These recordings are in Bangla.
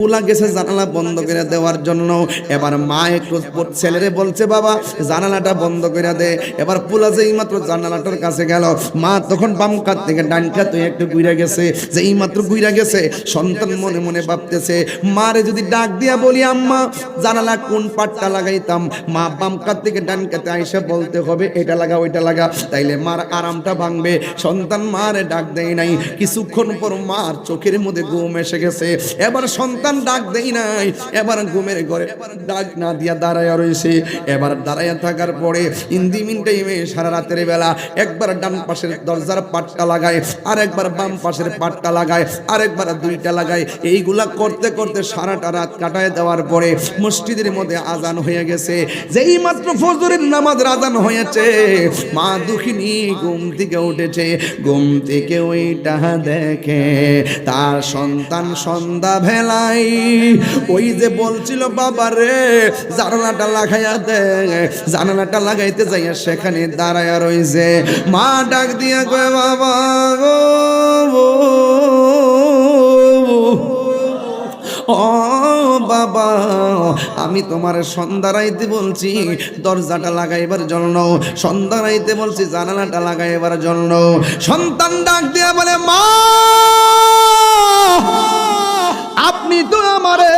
পোলা গেছে জানালা বন্ধ করে দেওয়ার জন্য। এবার মা একটু ছেলেরে বলছে বাবা জানালাটা বন্ধ করে দে। এবার পোলা যেই মাত্র জানালাটার কাছে গেল মা তখন বাম কাত থেকে ডান কাত একটু গুইরা গেছে যেই মাত্র গুইরা গেছে। সন্তান মনে মনে ভাবতেছে মারে যদি ডাক দিয়া বলি আম্মা জানালা কোন পাটটা লাগাইতাম? মা বাম কাত থেকে ডান কাতে আইসা বলতে হবে এটা লাগা ওইটা লাগা। তাইলে মার আরামটা ভাঙবে। সন্তান মারে ডাক দেয় নাই। কিছুক্ষণ পর মার চোখের মধ্যে ঘুম এসে গেছে। এবার সন্তান ডাক দেই নাই। এবার ঘুমের ঘরে ডাক না দিয়া দাঁড়ায় রয়েছে এবার দাঁড়ায় থাকার পরে ইন্দিমিন টাইমে সারা রাতের বেলা একবার ডান পাশের দরজার পাটটা লাগায় আর একবার বাম পাশের পাটটা লাগায় আর একবার দুইটা লাগায়। এইগুলা করতে করতে সারাটা রাত কাটায় দেওয়ার পরে মসজিদের মধ্যে আজান হয়ে গেছে। যেই মাত্র ফজরের নামাজ আজান হয়েছে, মা দুঃখিনী ঘুম থেকে উঠেছে। ঘুম থেকে ওইটা দেখে তার সন্তান সন্ধ্যা ভেলাই ওই যে বলছিল বাবা রে জানালাটা লাগাইয়া দে। জানালাটা লাগাইতে যাইয়া সেখানে দাঁড়ায়া রইছে। মা ডাক দিয়া কয়, বাবা গো ও, বাবা, আমি তোমার সন্ধ্যা রাইতে বলছি, দরজাটা লাগাইবার জন্য, সন্ধ্যা রাইতে বলছি, জানালাটা লাগাইবার জন্য। সন্তান ডাক দিয়া বলে, মা আপনি তো আমারে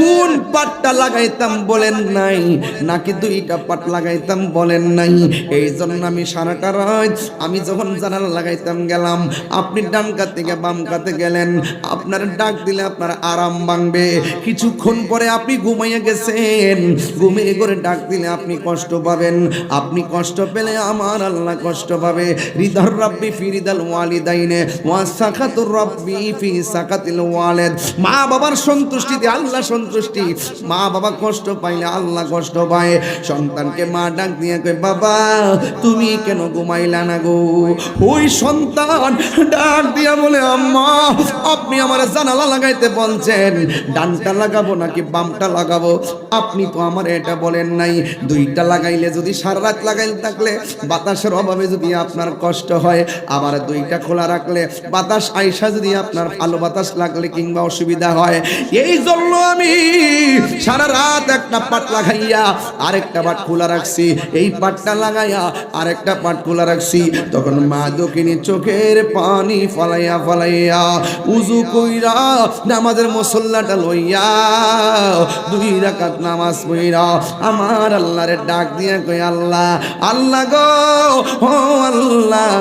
কোন পাটটা লাগাইতাম, বলেন নাই। নাকি দুইটা পাট লাগাইতাম, বলেন নাই। এই জন্য আমি সারাটা রাত আমি যখন জানালা লাগাইতাম, গেলাম। আপনি ডান কাত থেকে বাম কাতে গেলেন। আপনার ডাক দিলে আপনার আরাম ভাঙবে। কিছুক্ষণ পরে আপনি ঘুমাইয়া গেছেন। ঘুমিয়ে করে ডাক দিলে আপনি কষ্ট পাবেন। আপনি কষ্ট পেলে আমার আল্লাহ কষ্ট পাবে। হৃদর রাব্বি ফি রিদাল ওয়ালিদাইনে, ওয়া সাকাতুর রাব্বি ফি সাকাতিল ওয়ালিদ। মা বাবার সন্তুষ্টিতে আল্লাহ সন্তুষ্টি মা বাবা কষ্ট পাইলে আল্লাহ কষ্ট পায়। সন্তানকে মা ডাক দিয়ে কয়, বাবা, তুমি কেন ঘুমাইলা না গো? ওই সন্তান ডাক দিয়া বলে, আম্মা, আপনি আমার জানালা লাগাইতে বলছেন। ডানটা লাগাবো নাকি বামটা লাগাবো? আপনি তো আমার এটা বলেন নাই। দুইটা লাগাইলে যদি সারা রাত লাগাইলে থাকলে, বাতাসের অভাবে যদি আপনার কষ্ট হয়, আবার দুইটা খোলা রাখলে, বাতাস আইসা যদি আপনার ভালো বাতাস লাগলে কিংবা অসুবিধা হয় এই জন্য আমি সারা রাত একটা পাট লাগাইয়া আরেকটা পাট খোলা রাখছি। এই পাটটা লাগাইয়া আরেকটা পাট খোলা রাখছি। তখন মা দক্ষিণী চোখের পানি ফলাইয়া ফলাইয়া উজু কইরা নামাজের মুসল্লাটা লইয়া দুই রাকাত নামাজ কইরা আমার আল্লাহরে ডাক দিয়ে কই আল্লাহ আল্লাহ গো, ও আল্লাহ,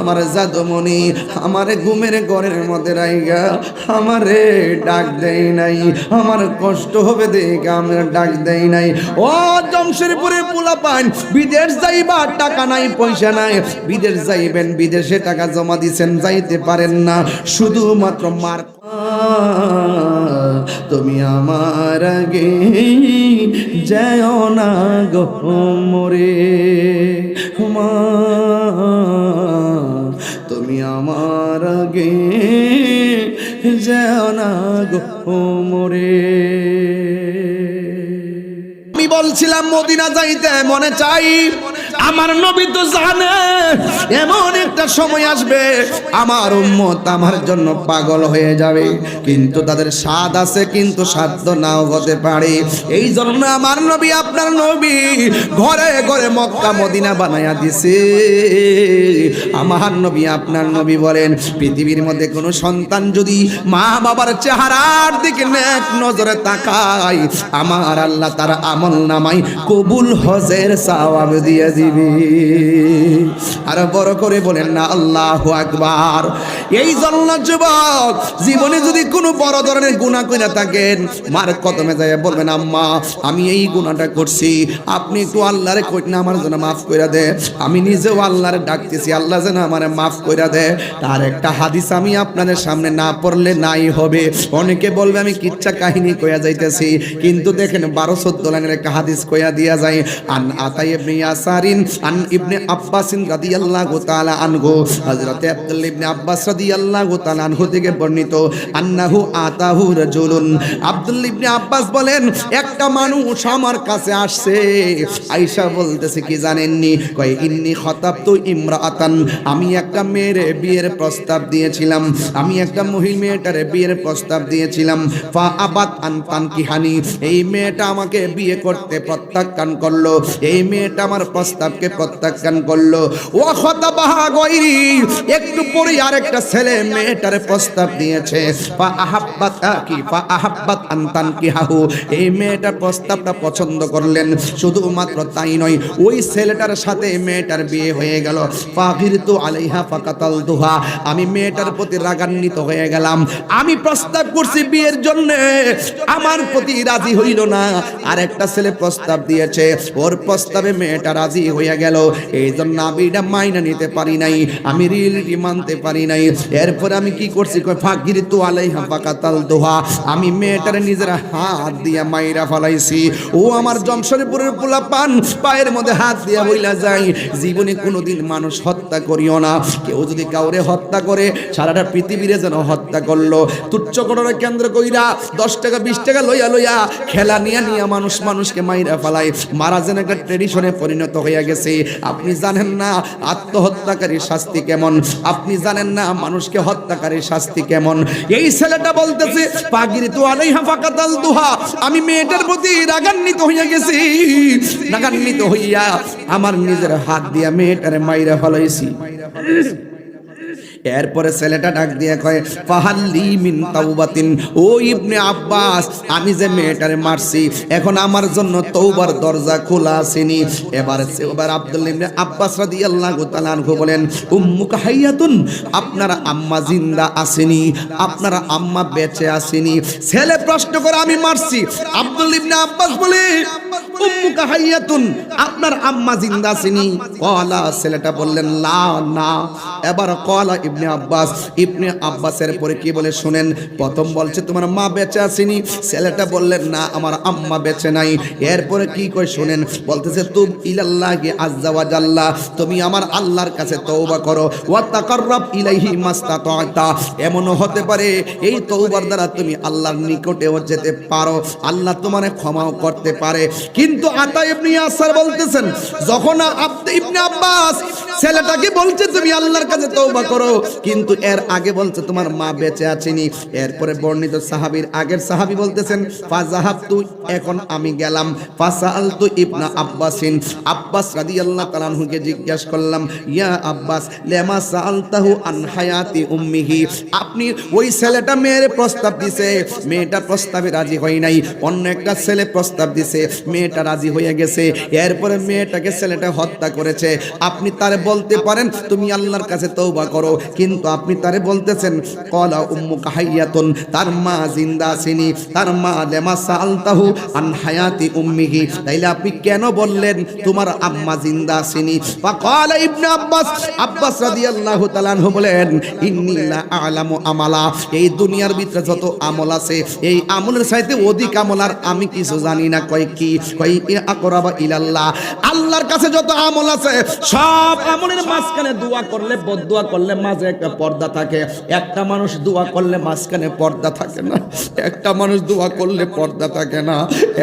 আমার জাদুমণি আমার ঘুমের ঘরের মধ্যে রাইগা, আমারে ডাক দেই নাই, আমার কষ্ট হবে দেখে আমার ডাক দেই নাই। ও জমশেরপুরে পোলা পান বিদেশ যাইবা, টাকা নাই, পয়সা নাই। বিদেশ যাইবেন, বিদেশে টাকা জমা দিছেন, যাইতে পারেন না। শুধুমাত্র মার তুমি আমার আগে যেও না গো মরে তুমি আমার আগে যেও না গো মরে বলছিলাম মদিনা যাইতে মনে চাই। আমার নবী তো জানে, এমন একটা সময় আসবে, আমার উম্মত আমার জন্য পাগল হয়ে যাবে। কিন্তু তাদের স্বাদ আছে, কিন্তু সাধ্য নাও হতে পারে। এই জন্য আমার নবী, আপনার নবী ঘরে ঘরে মক্কা, মদিনা বানায়া দিছে। আমার নবী, আপনার নবী বলেন, পৃথিবীর মধ্যে কোনো সন্তান যদি মা বাবার চেহারার দিকে নেক নজরে তাকায়, আমার আল্লাহ তার আমল নামাই কবুল হজের সওয়াব দিয়ে দিবে। আর বড় করে বলেন না, আল্লাহ আকবার। এই জন্য যুবক, জীবনে যদি কোনো বড় ধরনের গুনাহ করে থাকেন, মার কদমে যায় বলবেন, আম্মা, আমি এই গুনাহটা করছি। আপনি একটু আল্লাহরে কইট না, আমার জন্য মাফ করে দে। আমি নিজেও আল্লাহরে ডাকতেছি, আল্লাহ যেন আমারে মাফ করে দে। তার একটা হাদিস আমি আপনাদের সামনে না পড়লে নাই হবে। অনেকে বলবে, আমি কিচ্ছা কাহিনী কইয়া যাইতেছি। কিন্তু দেখেন, বারো চোদ্দ লাইনের একটা হাদিস কইয়া দিয়া যায়, আন আতাই ইয়াসারি আন ইবনে রাদিয়াল্লাহু তাআলা আনহু, হযরতে আব্দুল্লাহ ইবনে আব্বাস রাদিয়াল্লাহু তাআলা আনহু থেকে বর্ণিত, আন্নাহু আতাহু রাজুলুন। আব্দুল্লাহ ইবনে আব্বাস বলেন, একটা মানুষ আমার কাছে আসছে। আয়েশা বলতেছে, কি জানেননি? কয়, ইন্নি আমি একটা মেয়ের বিয়ের প্রস্তাব দিয়েছিলাম। আমি একটা মহিলা মেয়েটার বিয়ের প্রস্তাব দিয়েছিলাম। ফা আবাত আন এই মেয়েটা আমাকে বিয়ে করতে প্রত্যাখ্যান করল। এই মেয়েটা আমার প্রস্তাবকে প্রত্যাখ্যান করল। ও একটু পরে আরেকটা ছেলে মেয়েটার প্রস্তাব দিয়েছে। ফা আহাব্বাত কি ফা আহাব্বাত আন তানকিহাহু এই মেয়েটার প্রস্তাবটা পছন্দ করলেন। শুধুমাত্র তাই নয়, ওই ছেলেটার সাথে মেয়েটার বিয়ে হয়ে গেল। আলাইহা ফাকাতাল দুহা আমি মেয়েটার প্রতি রাগান্বিত হয়ে গেলাম। আমি প্রস্তাব করছি বিয়ের জন্য। আমার প্রতি রাজি হইল না। আর একটা ছেলে প্রস্তাব দিয়েছে। ওর প্রস্তাবে মেয়েটা রাজি হয়ে গেল। এই জন্য আমি এটা মাইনা নিতে পারি নাই, আমি রিয়েলিটি মানতে পারি নাই। এরপর আমি কি করছি? কয় ফাগিরতু আলাইহা ফাকাতাল দোহা। আমি মেয়েটার নিজের হাত দিয়া মাইরা ফলাইছি। ও আমার জমশরীপুরের পোলা পান পায়ের মধ্যে হাত দিয়া বইলা যায়, জীবনে কোনোদিন মানুষ হত্যা করিও না। কেউ যদি কাউরে হত্যা করে, সারাটা পৃথিবীরে যেন হত্যা করল। তুচ্ছ ঘটনা কেন্দ্র কইরা দশ টাকা, বিশ টাকা লইয়া লইয়া খেলা নিয়ে নিয়ে মানুষ মানুষকে মাইরা ফেলায়। মারা যেন একটা ট্রেডিশনে পরিণত হইয়া গেছে। আপনি জানেন না আত্মহত্যাকারী শাস্তি কেমন? আপনি জানেন না মানুষকে হত্যাকারী শাস্তি কেমন? এই ছেলেটা বলতেছে, পাগির তো আলাই হাফাকাতাল দুহা। আমি মেয়েটার প্রতি রাগান্বিত হইয়া গেছি। রাগান্বিত হইয়া আমার নিজের হাত দিয়া মেয়েটারে মাইরা ফলাইছি। এরপরে ছেলেটা ডাক দিয়ে কয়, ফাহাল্লি মিন তাওবাতিন। ও ইবনে আব্বাস, আমি যে মেয়েটারে মারছি, এখন আমার জন্য তৌবার দরজা খোলা আসেনি। এবার এবার আব্দুল্লাহ ইবনে আব্বাস রাদিয়াল্লাহু তাআলা আনহু বলেন, উম্মুকা হাইয়াতুন, আপনার আম্মা জিন্দা আসেনি, আপনার আম্মা বেঁচে আসেনি। ছেলে প্রশ্ন করে আমি মারছি। আব্দুল্লাহ ইবনে আব্বাস বলে, উম্মুকা হাইয়াতুন, আপনার আম্মা জিন্দা আসেনি। কলা, ছেলেটা বললেন, লা, না। এবার কলা ইবনে আব্বাস, ইবনে আব্বাসের পরে কি বলে শুনেন? প্রথম বলছে, তোমার মা বেঁচে আসেনি। ছেলেটা বললেন, না, আমার আম্মা বেঁচে নাই। এরপরে কি কই শুনেন? বলতেছে তুম ইলাল্লাহি আজ্জা ওয়া জাল্লা, তুমি আমার আল্লাহর কাছে তওবা করো। ওয়া তাকাররাব ইলাইহি মাস্তাতা এমনও হতে পারে, এই তওবার দ্বারা তুমি আল্লাহর নিকটেও যেতে পারো। আল্লাহ তোমারে ক্ষমাও করতে পারে। কিন্তু আতা ইবনে ইয়াসার বলতেছেন, যখন আব্দ ইবনে আব্বাস ছেলেটাকে বলছে, তুমি আল্লাহর কাছে তওবা করো। কিন্তু এর আগে বলছে, তোমার মা বেঁচে আছেনি। এরপরে বর্ণিত সাহাবীর আগের সাহাবী বলতেছেন, ফাজাহাবতু, এখন আমি গেলাম। ফাসালতু ইবনা আব্বাসিন, আব্বাস রাদিয়াল্লাহু তাআলা আনহুকে জিজ্ঞাসা করলাম, ইয়া আব্বাস, লেমা সালতাহু আন হায়াতি উম্মিহি? আপনি ওই ছেলেটা মেয়ের প্রস্তাব দিছে। মেয়েটা প্রস্তাবে রাজি হয় নাই। অন্য একটা ছেলে প্রস্তাব দিছে। মেয়েটা রাজি হয়ে গেছে। এরপরে মেয়েটাকে ছেলেটা হত্যা করেছে। আপনি তারে বলতে পারেন, তুমি আল্লাহর কাছে তৌবা করো। কিন্তু আপনি তারে বলতেছেন, কলা উম্মু কাহাইয়াতুন তার মা জিন্দা আসেনি, তার মা লেমা সালতাহু আন হায়াতি উম্মিহি। তাইলে আপনি কেন বললেন, তোমার আম্মা জিন্দা আসেনি? বা কলা ইবনে আব্বাস আব্বাস রাদিয়াল্লাহু তাআলা আনহু বলেন, ইন্নী লা আ'লামু আমালা। এই দুনিয়ার ভিতরে যত আমল আছে, এই আমলের চাইতে অধিক আমল আর আমি কিছু জানি না। কয় কি? কয় আকরাবা ইলাল্লাহ। আল্লাহর কাছে যত আমল আছে, সব আমলের মাঝখানে দোয়া করলে, বদদোয়া করলে মাঝে একটা পর্দা থাকে, একটা মানুষ দোয়া করলে মাঝখানে পর্দা থাকে না, একটা মানুষ দোয়া করলে পর্দা থাকে না,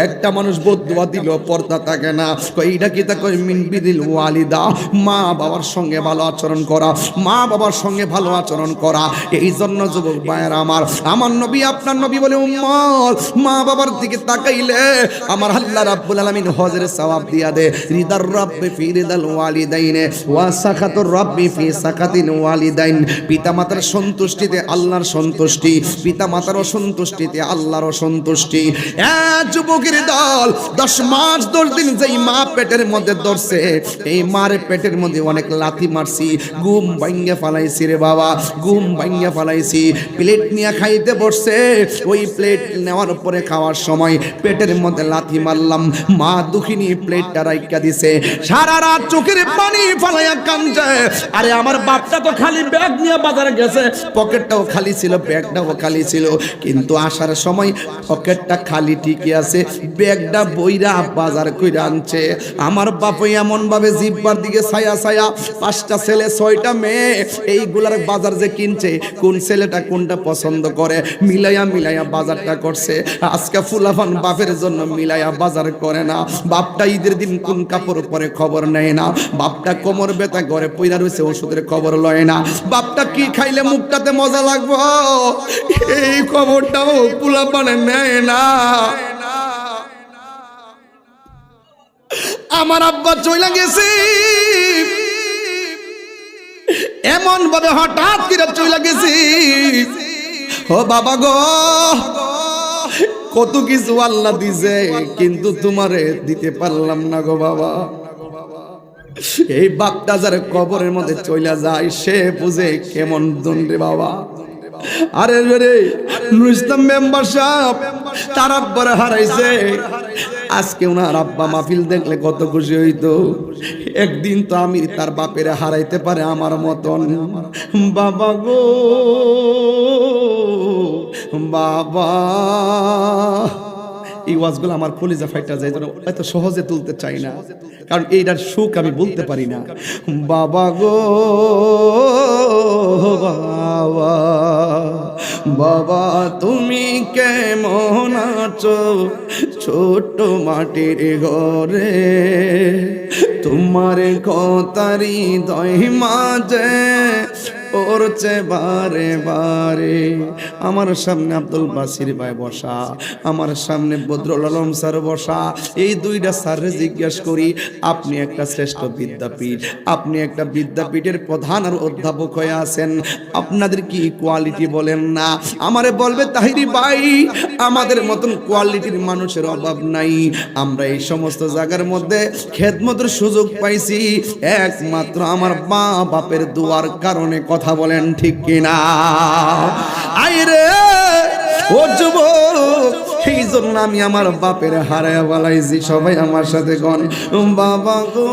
একটা মানুষ বদদোয়া দিল পর্দা থাকে না। কই এটা কি তা কই মিন বিদিল ওয়ালিদা, মা বাবার সঙ্গে ভালো আচরণ করা, মা বাবার সঙ্গে ভালো আচরণ করা, এই জন্য যুবক ভাইয়ের আমার আমার নবী, আপনার নবী বলে উম্মত, মা বাবার দিকে তাকাইলে আমার আল্লাহ রাব্বুল আলামিন হজের সওয়াব দিয়া দে, রিদার রাব্বি ফি রিদাল ওয়ালিদাইনে, ওয়া সাখাতুর রাব্বি ফি সাখাতিল ওয়ালিদাইন। পিতামাতার সন্তুষ্টিতে আল্লাহর সন্তুষ্টি, পিতামাতার অসন্তুষ্টিতে আল্লাহর অসন্তুষ্টি। যুবকের দল দশ মাস, দশ দিন যেই মা পেটের মধ্যে ধরছে, এই মার পেটের মধ্যে অনেক লাথি মারছি। ঘুম ভাঙ্গে ফালাইছি রে বাবা গুম ভাঙ্গে ফালাইছি। প্লেট নিয়ে খাইতে বসছে, ওই প্লেট নেওয়ার পরে খাওয়ার সময় পেটের মধ্যে লাথি মারলাম। মা দুঃখিনী প্লেটটা রাইকা দিছে। সারা রাত চোখের পানি ফালাইয়া কামছে আরে আমার বাপটা তো খালি ব্যাগ নিয়ে বাজারে গেছে। পকেটটাও খালি ছিল, ব্যাগটাও খালি ছিল। কিন্তু আসার সময় পকেটটা খালি ঠিকই আছে। ব্যাগটা বইরা বাজার কইরা আনছে। আমার বাপ এমন ভাবে জিব্বার দিকে ছায়া ছায়া, পাঁচটা ছেলে, ছয়টা মেয়ে, এইগুলার বাজার যে কিনছে, কোন ছেলেটা কোনটা পছন্দ করে, মিলাইয়া মিলাইয়া বাজারটা করছে। আজকে ফুলাফান বাপের জন্য মিলাইয়া বাজার করে না। বাপটা ঈদের দিন কোন কাপড় পরে খবর নেয় না। বাপটা কোমর ব্যথা ঘরে পইরা রয়েছে, ওষুধের খবর লয় না। বাপটা কি খাইলে মুখটাতে মজা লাগবো? এই খবরটাও ফুলাফানে নেয় না। আমার আব্বা চইলা গেছে। এমন ভাবে হঠাৎ করে চইলা গেছি। ও বাবা গো, কত কিছু আল্লাহ দিছে, কিন্তু তোমারে দিতে পারলাম না গো বাবা। এই যার কবরের মধ্যে চইলা যায়, সে বুঝে কেমন দণ্ডে বাবা। আরে রে নুইস্তাম মেম্বার সাহেব, তার আব্বার হারাইছে। আজকে ওনার আব্বা মাহফিল দেখলে কত খুশি হইতো। একদিন তো আমি তার বাপের হারাইতে পারে আমার মতন। বাবা গো, বাবা। এই ওয়াজগুলো আমার কলিজা ফাইটা যায় যেন এত সহজে তুলতে চাই না। কারণ এইটার সুখ আমি বলতে পারি না। বাবা গো, বাবা বাবা, তুমি কেমন আছো? ছোট মাটির ঘরে তোমার কতারি দই মাঝে পড়ছে বারে বারে। আমার সামনে আব্দুল বাসির ভাই বসা, আমার সামনে বদরুল আলম স্যার বসা। এই দুইটা স্যারে জিজ্ঞেস করি, আপনি একটা শ্রেষ্ঠ বিদ্যাপীঠ, আপনি একটা বিদ্যাপীঠের প্রধান আর অধ্যাপক হয়ে আছেন। আপনাদের কি কোয়ালিটি বলেন না? আমারে বলবে, তাহিরি ভাই, আমাদের মতন কোয়ালিটির মানুষের অভাব নাই। আমরা এই সমস্ত জায়গার মধ্যে খেদমতের সুযোগ পাইছি। একমাত্র আমার মা বাপের দুয়ার কারণে কথা বলেন ঠিক কিনা? আইরে, ও যুবক এই জন্য আমি আমার বাপের হারায় বলাইছি, সবাই আমার সাথে গন বাবা গো,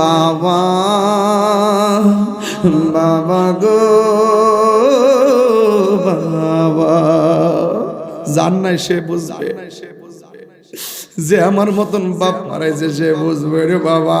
বাবা বাবা গো, বাবা। জান নাই সে বুঝবে। যে আমার মতন বাপ মারাইছে, সে বুঝবে রে বাবা।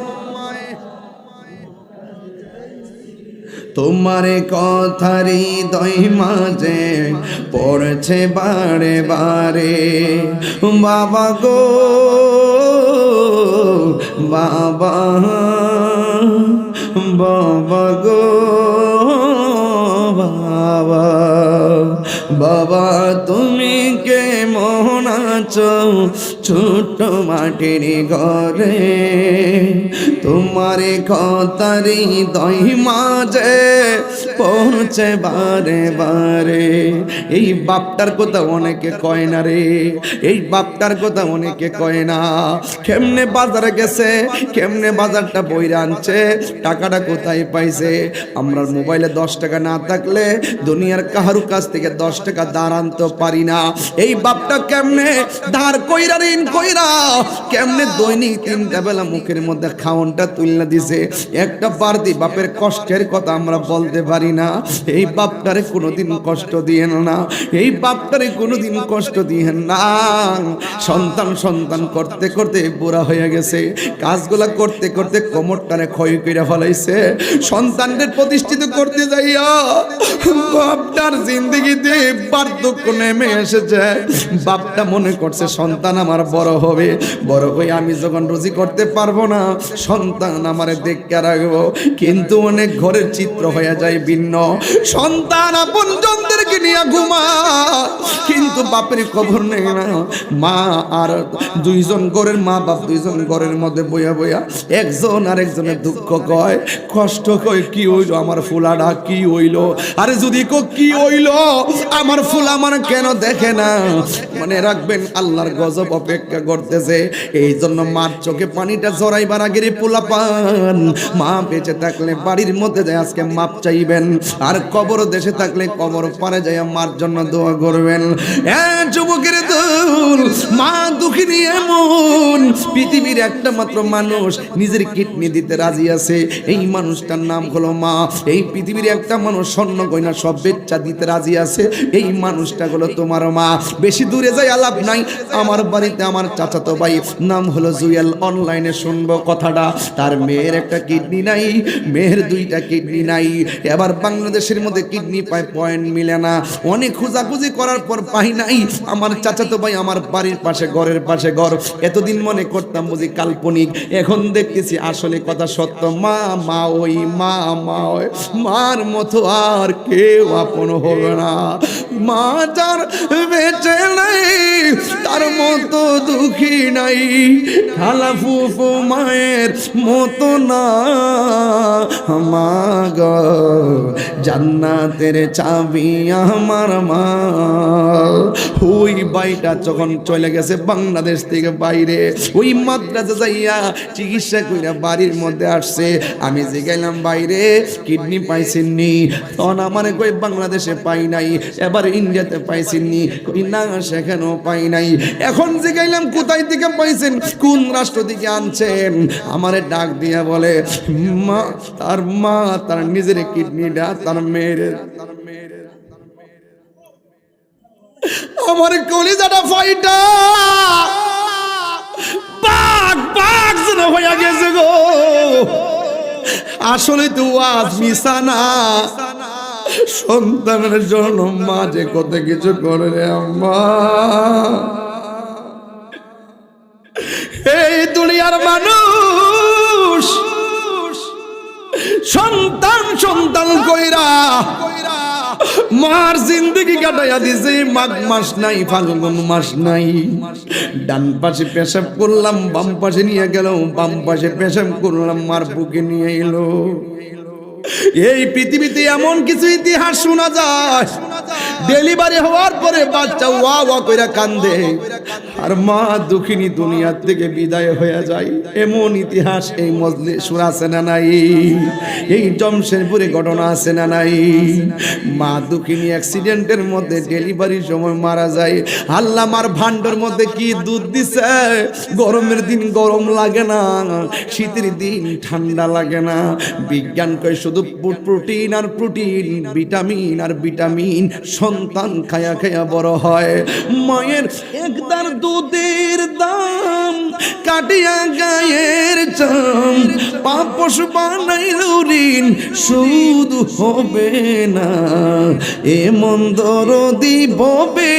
তোমার কথারি দই মাঝে পড়ছে বারে বারে। বাবা গো, বাবা বাবা গো, বাবা বাবা, তুমি কে আছো? ছোট মাটির ঘরে তোমার কথারি দই মাঝে পৌঁছে বারে বারে। এই বাপটার কথা অনেকে কয় না রে, এই বাপটার কথা অনেকে কয় না। কেমনে বাজারে গেছে, কেমনে বাজারটা বইরা আনছে, টাকাটা কোথায় পাইছে? আমরা মোবাইলে দশ টাকা না থাকলে দুনিয়ার কাহারু কাছ থেকে দশ টাকা দাঁড় আনতে পারি না। এই বাপটা কেমনে ধার কইরা ঋণ কইরা, কেমনে দৈনিক তিনটা বেলা মুখের মধ্যে খাওনটা তুলনা দিছে? একটা বারদি বাপের কষ্টের কথা আমরা বলতে পারি না। এই বাপটারে কোনোদিন কষ্ট দিয়েন না। এই বাপটারে কোনোদিন কষ্ট দিয়েন না। সন্তান সন্তান করতে করতে বুড়া হয়ে গেছে। কাজগুলা করতে করতে কোমরটারে ক্ষয় করে ফলাইছে। সন্তানদের প্রতিষ্ঠিত করতে যাইয়া বাপটার জিন্দগিতে বার্ধক্য নেমে এসেছে। বাপটা মনে করছে, সন্তান আমার বড় হবে। বড় হয়ে আমি যখন রুজি করতে পারব না, সন্তান আমারে দেখতে রাখব। কিন্তু অনেক ঘরের চিত্র হয়ে যায় ভিন্ন। সন্তান আপন জনদেরকে নিয়ে ঘুমা। কিন্তু বাপের খবর নেই না। মা আর দুইজন ঘরের মা বাপ দুইজন ঘরের মধ্যে বইয়া বইয়া একজন আর একজনের দুঃখ কয়, কষ্ট কয়, কি হইল আমার ফুলাডা? কি হইল? আরে যদি কো কি হইল? আমার ফুল আমার কেন দেখে না? মনে রাখবেন, আল্লাহর গজব অপেক্ষা করতেছে। এই জন্য মার চোখে পানিটা জড়াইবার আগের পোলা পান মা বেঁচে থাকলে বাড়ির মধ্যে যায় আজকে মাপ চাইবেন আর কবর দেশে থাকলে কবর পারে যায় মার জন্য দোয়া করবেন। যুবকের দল, মা এমন, পৃথিবীর একটা মাত্র মানুষ নিজের কিডনি দিতে রাজি আছে। এই মানুষটার নাম হলো মা। এই পৃথিবীর একটা মানুষ স্বর্ণ, গয়না দিতে রাজি আছে। এই মানুষটা হলো তোমার মা। বেশি দূরে যাই আলাপ নাই। আমার বাড়িতে আমার চাচাতো ভাই, নাম হলো জুয়েল। অনলাইনে শুনব কথাটা। তার মেয়ের একটা কিডনি নাই, মেয়ের দুইটা কিডনি নাই। এবার বাংলাদেশের মধ্যে কিডনি পায় পয়েন্ট মিলে না। অনেক খোঁজাখুঁজি করার পর পাই নাই। আমার চাচাতো ভাই আমার বাড়ির পাশে, ঘরের পাশে ঘর। এতদিন মনে করতাম বুঝি কাল্পনিক। এখন দেখতেছি আসলে কথা সত্য। মা মা ওই, মা মা ওই। মার মতো আর কেউ আপন হবে না। মা যার বেঁচে নাই, তার মতো দুঃখী নাই। খালা ফুফু মায়ের মতো না। মা গো। জান্নাতের চাবি আমার মা ওই বাইটা যখন চলে গেছে বাংলাদেশ থেকে বাইরে, ওই মাদ্রাসা যাইয়া চিকিৎসা কইরা বাড়ির মধ্যে আসছে। আমি যে জিগাইলাম বাইরে, কিডনি পাইছেননি। তখন আমার কই বাংলাদেশে পাই নাই, এবার ইন্ডিয়াতে পাইছেননি। কই না, সেখানেও পাই নাই। এখন জিগাইলাম কোথায় থেকে পাইছেন? কোন রাষ্ট্র থেকে আনছেন? আমারে ডাক দিয়া বলে, মা, তার মা, তার নিজের কিডনিটা তার মেয়ের তার মেয়ের। আমার কলিজাটা ফাইটা। হইয়া গেছে গো। আসলে তো আজ মিশা না। সন্তানের জন্য মা যে কত কিছু করে রে আম্মা। এই দুনিয়ার মানুষ সন্তান সন্তান কইরা মার জিন্দগি কাটাইয়া দিছে, মাঘ মাস নাই, ফাল্গুন মাস নাই। ডান পাশে পেশাব করলাম, বাম পাশে নিয়ে গেল, বাম পাশে পেশাব করলাম, মার বুকে নিয়ে এলো। এই পৃথিবীতে এমন কিছু ইতিহাস শোনা যায় ডেলিভারি হওয়ার পরে বাচ্চা ওয়া ওয়া কইরা কান্দে। আর মা দুঃখিনী দুনিয়ার থেকে বিদায় হয়ে যায়। এমন ইতিহাস এই মজলি আছে না নাই? এই জমশেরপুরে ঘটনা আছে না নাই? মা দুঃখিনী অ্যাক্সিডেন্টের মধ্যে ডেলিভারির সময় মারা যায়। আল্লাহ মার ভান্ডার মধ্যে কি দুধ দিছে? গরমের দিন গরম লাগে না, শীতের দিন ঠান্ডা লাগে না। বিজ্ঞান কয় শুধু প্রোটিন আর প্রোটিন, ভিটামিন আর ভিটামিন। সন্তান খায়া খায়া বড় হয়। মায়ের একদার দুধের দাম কাটিয়া গায়ের চাম। পাপস বানাইল ঋণ শুধু হবে না। এ মন্দর দিববে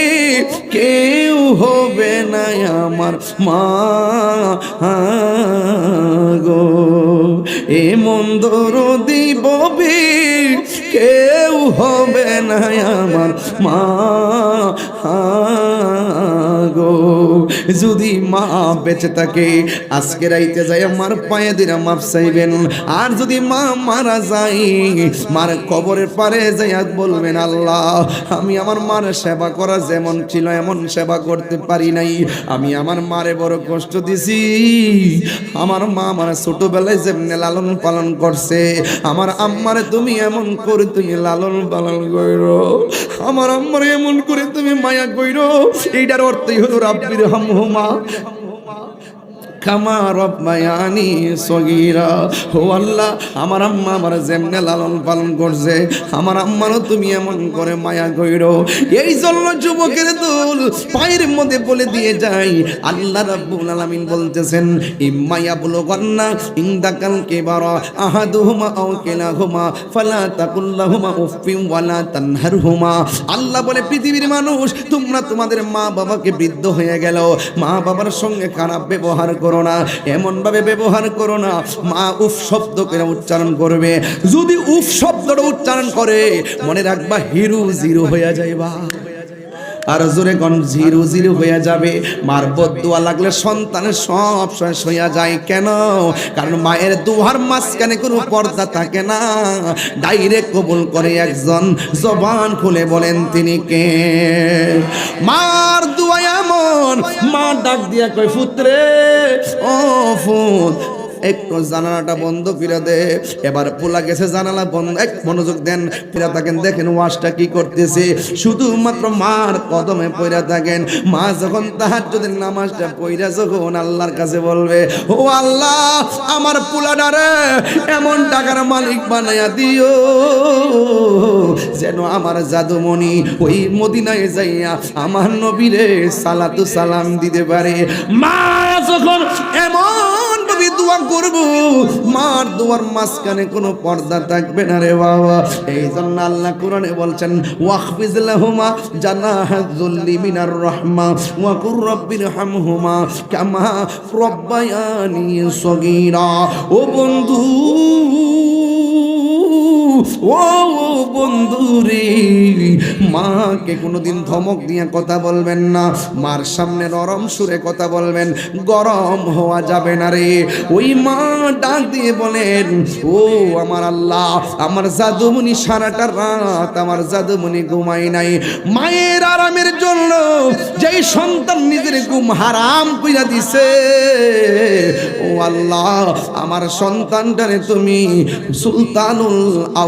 কেউ হবে না আমার মা গো। এ মন্দর দিববে কেউ হবে না আমার মা গো। যদি মা বেঁচে থাকে, আজকে রাইতে যাই আমার পায়ে দিরা মাপ চাইবেন। আর যদি মা মারা যায়, মার কবরের পারে যাইয়া বলবেন, আল্লাহ, আমি আমার মার সেবা করা যেমন ছিল, এমন সেবা করতে পারি নাই। আমি আমার মারে বড় কষ্ট দিছি। আমার মা আমার ছোটবেলায় যেমনি লালন পালন করছে, আমার আম্মারে তুমি এমন করে তুমি লালন পালন কইর আমার আম্মার এমন করে তুমি মায়া কইর এইটার অর্থই হলো রাব্বির হামহুমা। কামা আল্লাহ, আমার আম্মা আমার যেমনে লালন পালন করছে, আমার আম্মারও তুমি এমন করে মায়া এই জন্য যুবকের দল পায়ের মধ্যে বলে দিয়ে আল্লাহ রাব্বুল আলামিন বলতেছেন বুলো আহাদুহুমা আও কিলাহুমা, ফালা তাকুল্লাহুমা উফফিন ওয়ালা তানহারহুমা। আল্লাহ বলে, পৃথিবীর মানুষ, তোমরা তোমাদের মা বাবাকে বৃদ্ধ হয়ে গেল। মা বাবার সঙ্গে খারাপ ব্যবহার করো না, এমনভাবে ব্যবহার করো না। মা উফ শব্দ করে উচ্চারণ করবে। যদি উফ শব্দটা উচ্চারণ করে, মনে রাখবা হিরু জিরো হয়ে যাইবা। আর জোরে গন জিরো জিরো হয়ে যাবে। মার বদুয়া লাগলে সন্তানের সব সময় হইয়া যায়। কেন? কারণ মায়ের দুহার মাঝখানে কোনো পর্দা থাকে না। ডাইরেক্ট কবুল করে একজন জবান খুলে বলেন, তিনি কে? মার দুয়া এমন, মা ডাক দিয়া কয় ফুত্রে ও ফুত একটু জানালাটা বন্ধ করে দে। এবার পোলা গেছে জানালা বন্ধ। এক মনোযোগ দেন। ফিরা থাকেন দেখেন, ওয়াশটা কি করতেছে। শুধুমাত্র মার কদমে পইরা থাকেন। মা যখন তাহার যদি নামাজটা পইরা যখন আল্লাহর কাছে বলবে, ও আল্লাহ, আমার পোলাডারে এমন টাকার মালিক বানাইয়া দিও, যেন আমার জাদুমণি ওই মদিনায় যাইয়া আমার নবীরে সালাতু সালাম দিতে পারে। মা যখন এমন দোয়া করব? মার দুয়ার মাঝখানে কোনো পর্দা থাকবে না রে বাবা। এই জন্য আল্লাহ কোরআনে বলছেন ওয়াকফিজ লাহুমা জানাহাযুল্লি মিনার রাহমা ওয়া কুর রাব্বির হামহুমা কামা রব্বায়ানি সগীরা। ও বন্ধু ও বন্ধু রে মাকে কোনোদিন ধমক দিয়ে কথা বলবেন না, মার সামনে নরম সুরে কথা বলবেন, গরম হওয়া যাবে না রে। ওই মা ডাক দিয়ে বলেন, ও আমার আল্লাহ, আমার জাদুমণি সারাটা রাত আমার জাদুমণি ঘুমাই নাই। মায়ের আরামের জন্য যেই সন্তান নিজের ঘুম হারাম কইরা দিছে, ও আল্লাহ, আমার সন্তানটারে তুমি সুলতানুল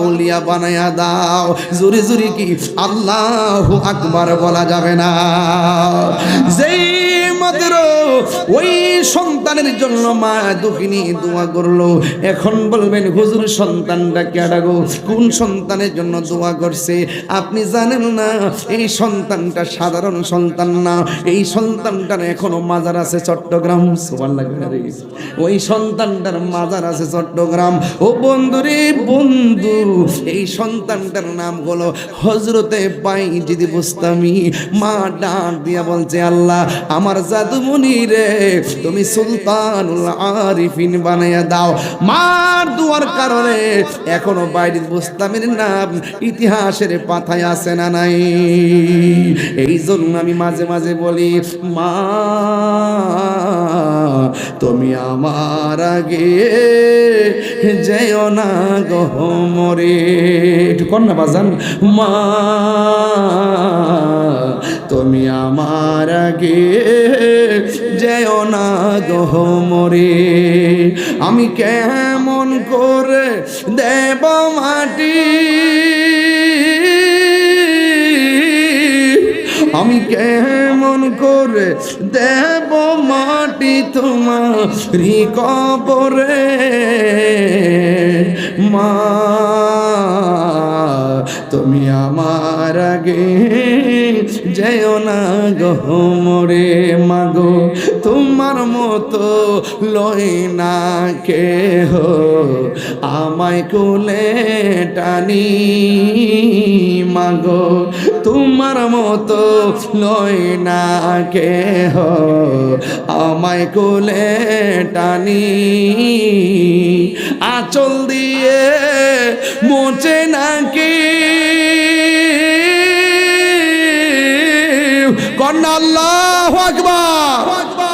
আউলিয়া বানায়া দাও। জুরি জুরি কি আল্লাহ আকবার বলা যাবে না। যেই ওই সন্তানের জন্য মা দুঃখিনী দোয়া করল, এখন বলবেন, হুজুর, সন্তানটা কেডা গো? কোন সন্তানের জন্য দোয়া করছে? আপনি জানেন না, এই সন্তানটা সাধারণ সন্তান না। এই সন্তানটার এখনও মাজার আছে চট্টগ্রাম। লাগবে ওই সন্তানটার মাজার আছে চট্টগ্রাম। ও বন্ধু রে বন্ধু এই সন্তানটার নাম হলো হজরতে পাই যদি বুঝতামি মা ডাক দিয়া বলছে, আল্লাহ, আমার জাদুমণি রে, তুমি সুলতানুল আরিফিন বানাইয়া দাও। মার দুয়ার কারণে এখনও বাইরে বুঝতামের নাম ইতিহাসের পাথায় আছে না নাই। এই জন্য আমি মাঝে মাঝে বলি, মা, তুমি আমার আগে যেও না গহমরে একটু কন্যা বাজান। মা, তুমি আমার আগে যেও না গহমরে আমি কেমন করে দেব মাটি? আমি কেমন করে দেব মাটি তোমার কবরে মা, তুমি আমার আগে যেও না গহমরে মাগো তোমার মতো লই না কেহ আমায় কোলে টানি মাগো তোমার মতো লই না কেহ আমায় কোলে টানি। আচল দিয়ে মোচে নাকি। কন্যা আল্লাহ আকবার।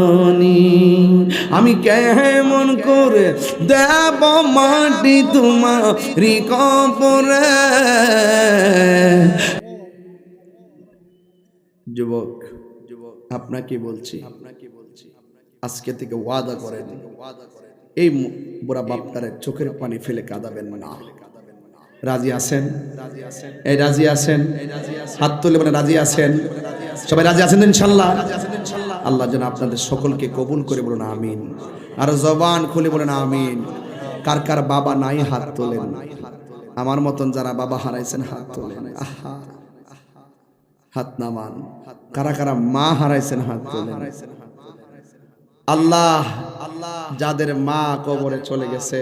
আমি কেমন করে দেব মাটি তোমারি কবরে? যুবক যুবক আপনাকে বলছি আপনাকে বলছি আজকে থেকে ওয়াদা করেন। এই মু- বুড়া বাপটারে চোখের পানি ফেলে কাঁদাবেন না। রাজি আছেন? এই রাজি আছেন? হাত তুলে মানে রাজি আছেন? সবাই রাজি আছেন ইনশাল্লাহ? আল্লাহ যেন আপনাদের সকলকে কবুল করে বলুন, আমিন। আর জবান খুলে বলেন, আমিন। কার কার বাবা নাই হাত তোলেন? আমার মতন যারা বাবা হারাইছেন, হাত তোলেন। হাত নামান। কারা কারা মা হারাইছেন, হাত তোলেন। আল্লাহ আল্লাহ যাদের মা কবরে চলে গেছে,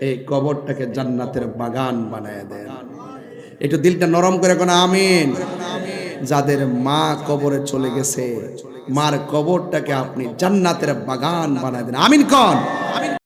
এই কবরটাকে জান্নাতের বাগান বানায় দেন। একটু দিলটা নরম করে কোন আমিন। যাদের মা কবরে চলে গেছে মার কবরটাকে আপনি জান্নাতের বাগান বানায় দেন। আমিন কন।